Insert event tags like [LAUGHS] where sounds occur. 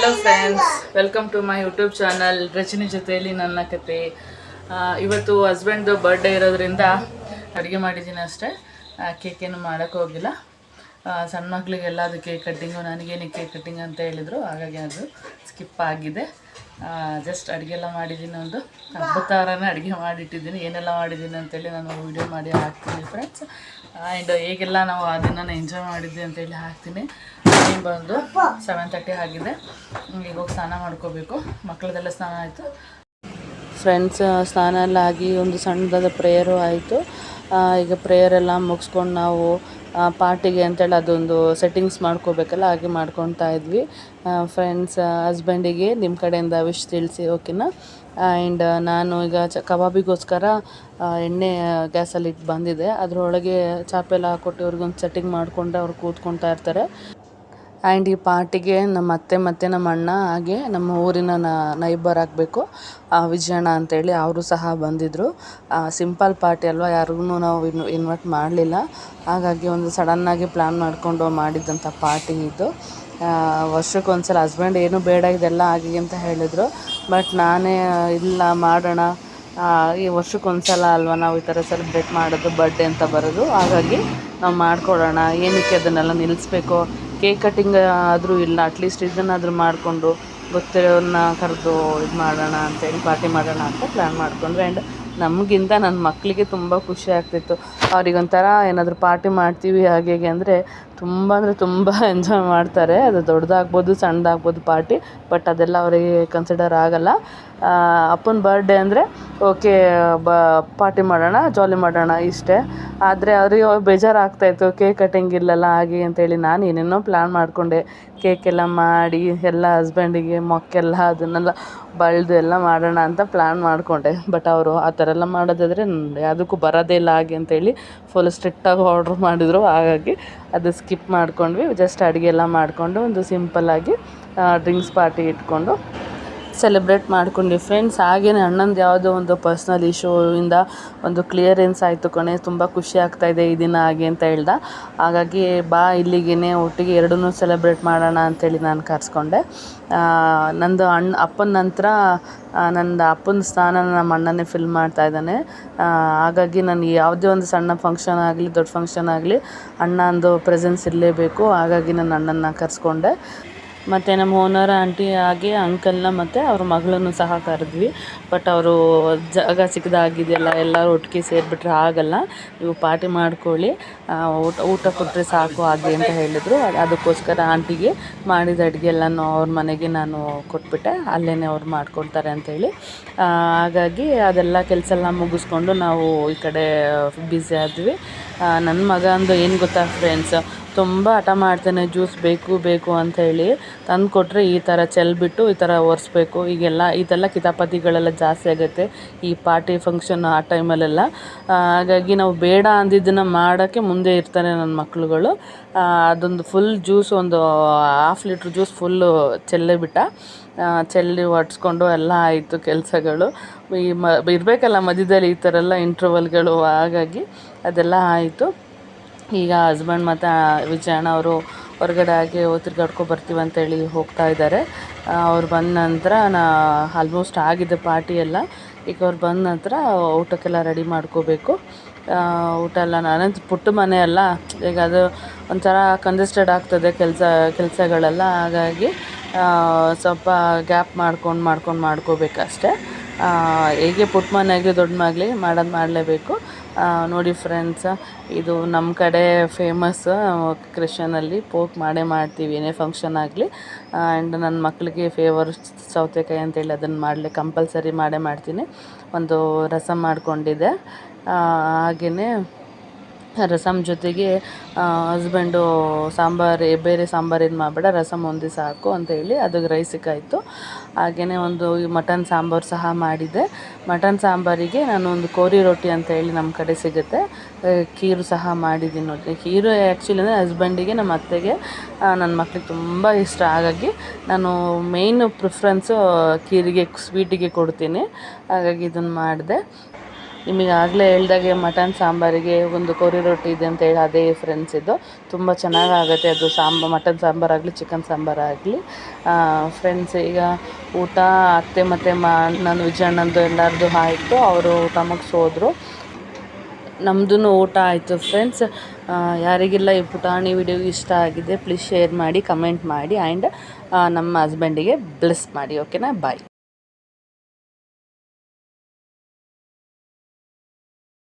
Hello friends welcome to my YouTube channel Rachane ಜೊತೆಯಲ್ಲಿ ನನ್ನ ಕತೆ. ಇವತ್ತು ಹಸ್ಬೆಂಡ್ದು ಬರ್ಡೇ ಇರೋದ್ರಿಂದ ಅಡುಗೆ ಮಾಡಿದ್ದೀನಿ ಅಷ್ಟೇ. ಕೇಕೇನು ಮಾಡೋಕ್ಕೆ ಹೋಗಿಲ್ಲ. ಸಣ್ಣ ಮಕ್ಕಳಿಗೆಲ್ಲ ಅದು ಕೇಕ್ ಕಟ್ಟಿಂಗು ನನಗೇನು ಕೇಕ್ ಕಟ್ಟಿಂಗ್ ಅಂತ ಹೇಳಿದರು. ಹಾಗಾಗಿ ಅದು ಸ್ಕಿಪ್ ಆಗಿದೆ. ಜಸ್ಟ್ ಅಡುಗೆ ಎಲ್ಲ ಮಾಡಿದ್ದೀನಿ ಒಂದು. ಹಬ್ಬ ಥರನೇ ಅಡುಗೆ ಮಾಡಿಟ್ಟಿದ್ದೀನಿ. ಏನೆಲ್ಲ ಮಾಡಿದ್ದೀನಿ ಅಂತೇಳಿ ನಾನು ವೀಡಿಯೋ ಮಾಡಿ ಹಾಕ್ತೀನಿ ಫ್ರೆಂಡ್ಸ್ ಆ್ಯಂಡ್ ಈಗೆಲ್ಲ ನಾವು ಅದನ್ನು ದಿನ ಎಂಜಾಯ್ ಮಾಡಿದ್ವಿ ಅಂತೇಳಿ ಹಾಕ್ತೀನಿ. ಟೈಮ್ ಬಂದು ಸೆವೆನ್ ತರ್ಟಿ ಆಗಿದೆ. ಈಗ ಹೋಗಿ ಸ್ನಾನ ಮಾಡ್ಕೋಬೇಕು. ಮಕ್ಕಳದೆಲ್ಲ ಸ್ನಾನ ಆಯಿತು. ಫ್ರೆಂಡ್ಸ್ ಸ್ನಾನ ಎಲ್ಲ ಆಗಿ ಒಂದು ಸಣ್ಣದಾದ ಪ್ರೇಯರು ಆಯಿತು. ಈಗ ಪ್ರೇಯರ್ ಎಲ್ಲ ಮುಗಿಸ್ಕೊಂಡು ನಾವು ಪಾರ್ಟಿಗೆ ಅಂತೇಳಿ ಅದೊಂದು ಸೆಟ್ಟಿಂಗ್ಸ್ ಮಾಡ್ಕೋಬೇಕಲ್ಲ, ಹಾಗೆ ಮಾಡ್ಕೊತಾ ಇದ್ವಿ. ಫ್ರೆಂಡ್ಸ್ ಹಸ್ಬೆಂಡಿಗೆ ನಿಮ್ಮ ಕಡೆಯಿಂದ ವಿಶ್ ತಿಳಿಸಿ ಓಕೆನಾ ಆ್ಯಂಡ್ ನಾನು ಈಗ ಚ ಕಬಾಬಿಗೋಸ್ಕರ ಎಣ್ಣೆ ಗ್ಯಾಸಲ್ಲಿ ಇಟ್ಟು ಬಂದಿದೆ. ಅದರೊಳಗೆ ಚಾಪೆಲ್ಲ ಹಾಕ್ಕೊಟ್ಟು ಅವ್ರಿಗೊಂದು ಸೆಟ್ಟಿಂಗ್ ಮಾಡಿಕೊಂಡು ಅವ್ರು ಕೂತ್ಕೊತಾ ಇರ್ತಾರೆ. ಆ್ಯಂಡ್ ಈ ಪಾರ್ಟಿಗೆ ನಮ್ಮ ಅತ್ತೆ ಮತ್ತು ನಮ್ಮ ಅಣ್ಣ ಹಾಗೆ ನಮ್ಮ ಊರಿನ ನೈಬರ್ ಆಗಬೇಕು. ವಿಜಯಣ್ಣ ಅಂತೇಳಿ ಅವರು ಸಹ ಬಂದಿದ್ದರು ಸಿಂಪಲ್ ಪಾರ್ಟಿ ಅಲ್ವಾ, ಯಾರಿಗೂ ನಾವು ಇನ್, ಇನ್ವೈಟ್ ಮಾಡಲಿಲ್ಲ. ಹಾಗಾಗಿ ಒಂದು ಸಡನ್ನಾಗಿ ಪ್ಲ್ಯಾನ್ ಮಾಡಿಕೊಂಡು ಮಾಡಿದ್ದಂಥ ಪಾರ್ಟಿ ಇದು. ವರ್ಷಕ್ಕೊಂದ್ಸಲ ಹಸ್ಬೆಂಡ್ ಏನು ಬೇಡ, ಇದೆಲ್ಲ ಆಗಿ ಅಂತ ಹೇಳಿದರು. ಬಟ್ ನಾನೇ ಇಲ್ಲ ಮಾಡೋಣ. ಈ ವರ್ಷಕ್ಕೊಂದ್ಸಲ ಅಲ್ವಾ ನಾವು ಈ ಥರ ಸೆಲೆಬ್ರೇಟ್ ಮಾಡೋದು ಬರ್ಡೇ ಅಂತ ಬರೋದು. ಹಾಗಾಗಿ ನಾವು ಮಾಡಿಕೊಡೋಣ. ಏನಕ್ಕೆ ಅದನ್ನೆಲ್ಲ ನಿಲ್ಲಿಸ್ಬೇಕು ಕೇಕ್ ಕಟ್ಟಿಂಗ್ ಆದರೂ ಇಲ್ಲ ಅಟ್ಲೀಸ್ಟ್ ಇದನ್ನಾದರೂ ಮಾಡಿಕೊಂಡು ಗೊತ್ತಿರೋನ್ನ ಕರೆದು ಇದು ಮಾಡೋಣ ಅಂತೇಳಿ ಪಾರ್ಟಿ ಮಾಡೋಣ ಅಂತ ಪ್ಲ್ಯಾನ್ ಮಾಡಿಕೊಂಡ್ವಿ. ಆ್ಯಂಡ್ ನಮಗಿಂತ ನನ್ನ ಮಕ್ಕಳಿಗೆ ತುಂಬ ಖುಷಿ ಆಗ್ತಿತ್ತು. ಅವ್ರಿಗೊಂಥರ ಏನಾದರೂ ಪಾರ್ಟಿ ಮಾಡ್ತೀವಿ ಹಾಗೆ ಹೀಗೆ ಅಂದರೆ ತುಂಬ ಅಂದರೆ ತುಂಬ ಎಂಜಾಯ್ [LAUGHS] ಮಾಡ್ತಾರೆ. ಅದು ದೊಡ್ಡದಾಗ್ಬೋದು ಸಣ್ಣದಾಗ್ಬೋದು ಪಾರ್ಟಿ ಬಟ್ ಅದೆಲ್ಲ ಅವರಿಗೆ ಕನ್ಸಿಡರ್ ಆಗಲ್ಲ. ಅಪ್ಪನ ಬರ್ಡೇ ಅಂದರೆ ಓಕೆ ಬ ಪಾರ್ಟಿ ಮಾಡೋಣ ಜಾಲಿ ಮಾಡೋಣ ಇಷ್ಟೇ. ಆದರೆ ಅವರಿಗೆ ಬೇಜಾರು ಆಗ್ತಾಯಿತ್ತು ಕೇಕ್ ಕಟಿಂಗ್ ಇಲ್ಲಲ್ಲ, ಹಾಗೆ ಅಂತೇಳಿ ನಾನು ಏನೇನೋ ಪ್ಲ್ಯಾನ್ ಮಾಡಿಕೊಂಡೆ. ಎಲ್ಲ ಮಾಡಿ, ಎಲ್ಲ ಹಸ್ಬೆಂಡಿಗೆ ಮೊಕ್ಕೆಲ್ಲ, ಅದನ್ನೆಲ್ಲ ಬಳ್ದು ಎಲ್ಲ ಮಾಡೋಣ ಅಂತ ಪ್ಲ್ಯಾನ್ ಮಾಡಿಕೊಂಡೆ. ಬಟ್ ಅವರು ಆ ಥರ ಎಲ್ಲ ಮಾಡೋದಾದರೆ ಯಾವುದಕ್ಕೂ ಬರೋದೇ ಇಲ್ಲ ಹಾಗೆ ಅಂತೇಳಿ ಫುಲ್ ಸ್ಟ್ರಿಕ್ಟಾಗಿ ಆರ್ಡ್ರ್ ಮಾಡಿದರು. ಹಾಗಾಗಿ ಅದು ಸ್ಕಿಪ್ ಮಾಡ್ಕೊಂಡ್ವಿ ಜಸ್ಟ್ ಅಡುಗೆ ಎಲ್ಲ ಮಾಡಿಕೊಂಡು ಒಂದು ಸಿಂಪಲ್ಲಾಗಿ ಡ್ರಿಂಕ್ಸ್ ಪಾರ್ಟಿ ಇಟ್ಕೊಂಡು. ಸೆಲೆಬ್ರೇಟ್ ಮಾಡ್ಕೊಂಡ್ವಿ ಫ್ರೆಂಡ್ಸ್ ಹಾಗೇನೆ ಅಣ್ಣಂದು ಯಾವುದೋ ಒಂದು ಪರ್ಸ್ನಲ್ ಇಂದ ಒಂದು ಕ್ಲಿಯರೆನ್ಸ್ ಆಯಿತು ಕಣೆ. ತುಂಬ ಖುಷಿ ಆಗ್ತಾಯಿದೆ ಈ ದಿನ ಹಾಗೆ ಅಂತ ಹೇಳ್ದ. ಹಾಗಾಗಿ ಬಾ ಇಲ್ಲಿಗೇ ಒಟ್ಟಿಗೆ ಎರಡೂ ಸೆಲೆಬ್ರೇಟ್ ಮಾಡೋಣ ಅಂತೇಳಿ ನಾನು ಕರೆಸ್ಕೊಂಡೆ. ನಂದು ಅಣ್ಣ, ಅಪ್ಪನ ನಂತರ ನಂದು ಅಪ್ಪನ ಸ್ಥಾನ ನಮ್ಮ ಅಣ್ಣನೇ ಫಿಲ್ ಮಾಡ್ತಾ ಇದ್ದಾನೆ. ಹಾಗಾಗಿ ನಾನು ಯಾವುದೇ ಒಂದು ಸಣ್ಣ ಫಂಕ್ಷನ್ ಆಗಲಿ, ದೊಡ್ಡ ಫಂಕ್ಷನ್ ಆಗಲಿ ಅಣ್ಣಂದು ಪ್ರೆಸೆನ್ಸ್ ಇರಲೇಬೇಕು. ಹಾಗಾಗಿ ನನ್ನ ಅಣ್ಣನ ಕರೆಸ್ಕೊಂಡೆ. ಮತ್ತು ನಮ್ಮ ಓನರ್ ಆಂಟಿ ಹಾಗೆ ಅಂಕಲ್ನ ಮತ್ತು ಅವ್ರ ಮಗಳನ್ನು ಸಹ ಕರೆದ್ವಿ. ಬಟ್ ಅವರು ಜಾಗ ಸಿಕ್ಕದಾಗಿದೆಯಲ್ಲ ಎಲ್ಲರೂ ಒಟ್ಟಿಗೆ ಸೇರಿಬಿಟ್ರೆ ಆಗಲ್ಲ ನೀವು ಪಾರ್ಟಿ ಮಾಡ್ಕೊಳ್ಳಿ. ಊಟ ಊಟ ಕೊಟ್ಟರೆ ಸಾಕು ಹಾಗೆ ಅಂತ ಹೇಳಿದರು. ಅದಕ್ಕೋಸ್ಕರ ಆಂಟಿಗೆ ಮಾಡಿದ ಅಡುಗೆ ಎಲ್ಲನೂ ಅವ್ರ ಮನೆಗೆ ನಾನು ಕೊಟ್ಬಿಟ್ಟೆ. ಅಲ್ಲೇ ಅವ್ರು ಮಾಡ್ಕೊಡ್ತಾರೆ ಅಂಥೇಳಿ ಹಾಗಾಗಿ ಅದೆಲ್ಲ ಕೆಲಸ ಎಲ್ಲ ಮುಗಿಸ್ಕೊಂಡು ನಾವು ಈ ಕಡೆ ಬ್ಯುಸಿ ಆದ್ವಿ. ನನ್ನ ಮಗ ಅಂದು ಏನು ಗೊತ್ತಾ ಫ್ರೆಂಡ್ಸ್ ತುಂಬ ಹಠ ಮಾಡ್ತಾನೆ, ಜ್ಯೂಸ್ ಬೇಕು ಬೇಕು ಅಂತ ಹೇಳಿ. ತಂದು ಕೊಟ್ಟರೆ ಈ ಥರ ಚೆಲ್ಬಿಟ್ಟು ಈ ಥರ ಒರೆಸ್ಬೇಕು. ಈಗೆಲ್ಲ ಇದೆಲ್ಲ ಕಿತಾಪತಿಗಳೆಲ್ಲ ಜಾಸ್ತಿ ಆಗುತ್ತೆ, ಈ ಪಾರ್ಟಿ ಫಂಕ್ಷನ್ ಆ ಟೈಮಲ್ಲೆಲ್ಲ ಹಾಗಾಗಿ ನಾವು ಬೇಡ ಅಂದಿದ್ದನ್ನು ಮಾಡೋಕ್ಕೆ ಮುಂದೆ ಇರ್ತಾರೆ ನನ್ನ ಮಕ್ಕಳುಗಳು ಅದೊಂದು ಫುಲ್ ಜ್ಯೂಸ್ ಒಂದು ಹಾಫ್ ಲೀಟ್ರ್ ಜ್ಯೂಸ್ ಫುಲ್ಲು ಚೆಲ್ಲೇ ಬಿಟ್ಟ. ಚೆಲ್ಲಿ ಒಡ್ಸ್ಕೊಂಡು ಎಲ್ಲ ಆಯಿತು ಕೆಲಸಗಳು. ಈ ಮ, ಇರಬೇಕಲ್ಲ ಮಧ್ಯದಲ್ಲಿ ಈ ಥರ ಎಲ್ಲ ಇಂಟ್ರವಲ್ಗಳು ಹಾಗಾಗಿ ಅದೆಲ್ಲ ಆಯಿತು. ಈಗ ಹಸ್ಬೆಂಡ್ ಮತ್ತು ವಿಜಯಣ್ಣ ಅವರು ಹೊರಗಡೆ ಹಾಗೆ ತಿರ್ಗಾಡ್ಕೊ ಬರ್ತೀವಿ ಅಂತೇಳಿ ಹೋಗ್ತಾ ಇದ್ದಾರೆ. ಅವ್ರು ಬಂದ ನಂತರ ನಾ ಆಲ್ಮೋಸ್ಟ್ ಆಗಿದೆ ಪಾರ್ಟಿ ಎಲ್ಲ ಈಗ ಅವ್ರು ಬಂದ ನಂತರ ಊಟಕ್ಕೆಲ್ಲ ರೆಡಿ ಮಾಡ್ಕೋಬೇಕು. ಊಟ ಎಲ್ಲ ನಾನಂತೂ ಪುಟ್ಟ ಮನೆ ಅಲ್ಲ, ಈಗ ಅದು ಒಂಥರ ಕಂಜೆಸ್ಟೆಡ್ ಆಗ್ತದೆ ಕೆಲಸ, ಕೆಲಸಗಳೆಲ್ಲ. ಹಾಗಾಗಿ ಸ್ವಲ್ಪ ಗ್ಯಾಪ್ ಮಾಡ್ಕೊಂಡು ಮಾಡ್ಕೊಂಡು ಮಾಡ್ಕೋಬೇಕಷ್ಟೆ. ಹೇಗೆ ಪುಟ್ಟ ಆಗಲಿ ದೊಡ್ಡ ಮನೆ ಮಾಡೋದು ಮಾಡಲೇಬೇಕು. ನೋಡಿ ಫ್ರೆಂಡ್ಸ್ ಇದು ನಮ್ಮ ಕಡೆ ಫೇಮಸ್ ಕ್ರಿಶ್ಚನಲ್ಲಿ ಪೋಕ್ ಮಾಡೇ ಮಾಡ್ತೀವಿ, ಏನೇ ಫಂಕ್ಷನ್ ಆಗಲಿ. ಆ್ಯಂಡ್ ನನ್ನ ಮಕ್ಕಳಿಗೆ ಫೇವರ್ ಸೌತೆಕಾಯಿ ಅಂತೇಳಿ ಅದನ್ನು ಮಾಡಲಿ ಕಂಪಲ್ಸರಿ ಮಾಡೇ ಮಾಡ್ತೀನಿ. ಒಂದು ರಸಮ್ ಮಾಡಿಕೊಂಡಿದ್ದೆ. ಹಾಗೆಯೇ ರಸಮ್ ಜೊತೆಗೆ ಹಸ್ಬೆಂಡು ಸಾಂಬಾರು ಬೇರೆ ಸಾಂಬಾರು ಏನು ಮಾಡಬೇಡ ರಸಮ್ ಒಂದೇ ಸಾಕು ಅಂತ ಹೇಳಿ ಅದಕ್ಕೆ ರೈಸಿಗಾಯಿತು ಹಾಗೆಯೇ ಒಂದು ಮಟನ್ ಸಾಂಬಾರು ಸಹ ಮಾಡಿದ್ದೆ ಮಟನ್ ಸಾಂಬಾರಿಗೆ ನಾನು ಒಂದು ಕೋರಿ ರೊಟ್ಟಿ ಅಂತ ಹೇಳಿ ನಮ್ಮ ಕಡೆ ಸಿಗುತ್ತೆ. ಖೀರು ಸಹ ಮಾಡಿದ್ದೀನಿ ನೋಡಿ ಖೀರು ಆ್ಯಕ್ಚುಲಿ ಅಂದರೆ ಹಸ್ಬೆಂಡಿಗೆ ನಮ್ಮ ಅತ್ತೆಗೆ ನನ್ನ ಮಕ್ಕಳಿಗೆ ತುಂಬ ಇಷ್ಟ. ಹಾಗಾಗಿ ನಾನು ಮೇಯ್ನು ಪ್ರಿಫ್ರೆನ್ಸು ಖೀರಿಗೆ ಸ್ವೀಟಿಗೆ ಕೊಡ್ತೀನಿ. ಹಾಗಾಗಿ ಇದನ್ನು ಮಾಡಿದೆ. ನಿಮಗೆ ಆಗಲೇ ಹೇಳ್ದಾಗೆ ಮಟನ್ ಸಾಂಬಾರಿಗೆ ಒಂದು ಕೋರಿ ರೊಟ್ಟಿ ಇದೆ ಅಂತ ಹೇಳಿ ಅದೇ ಫ್ರೆಂಡ್ಸ್ ಇದು. ತುಂಬ ಚೆನ್ನಾಗಾಗುತ್ತೆ ಅದು ಸಾಂಬ, ಮಟನ್ ಸಾಂಬಾರಾಗಲಿ ಚಿಕನ್ ಸಾಂಬಾರಾಗಲಿ ಫ್ರೆಂಡ್ಸ್ ಈಗ ಊಟ, ಅತ್ತೆ ಮತ್ತು ಮಾ, ನಾನು ವಿಜಯಣ್ಣಂದು ಎಲ್ಲರದು ಆಯಿತು, ಅವರು ಊಟ ಮುಗಿಸೋದ್ರು ನಮ್ಮದು ಊಟ ಆಯಿತು ಫ್ರೆಂಡ್ಸ್ ಯಾರಿಗೆಲ್ಲ ಈ ಪುಟಾಣಿ ವಿಡಿಯೋ ಇಷ್ಟ ಆಗಿದೆ ಪ್ಲೀಸ್ ಶೇರ್ ಮಾಡಿ ಕಮೆಂಟ್ ಮಾಡಿ ಆ್ಯಂಡ್ ನಮ್ಮ ಹಸ್ಬೆಂಡಿಗೆ ಬ್ಲೆಸ್ ಮಾಡಿ ಓಕೆನಾ ಬಾಯ್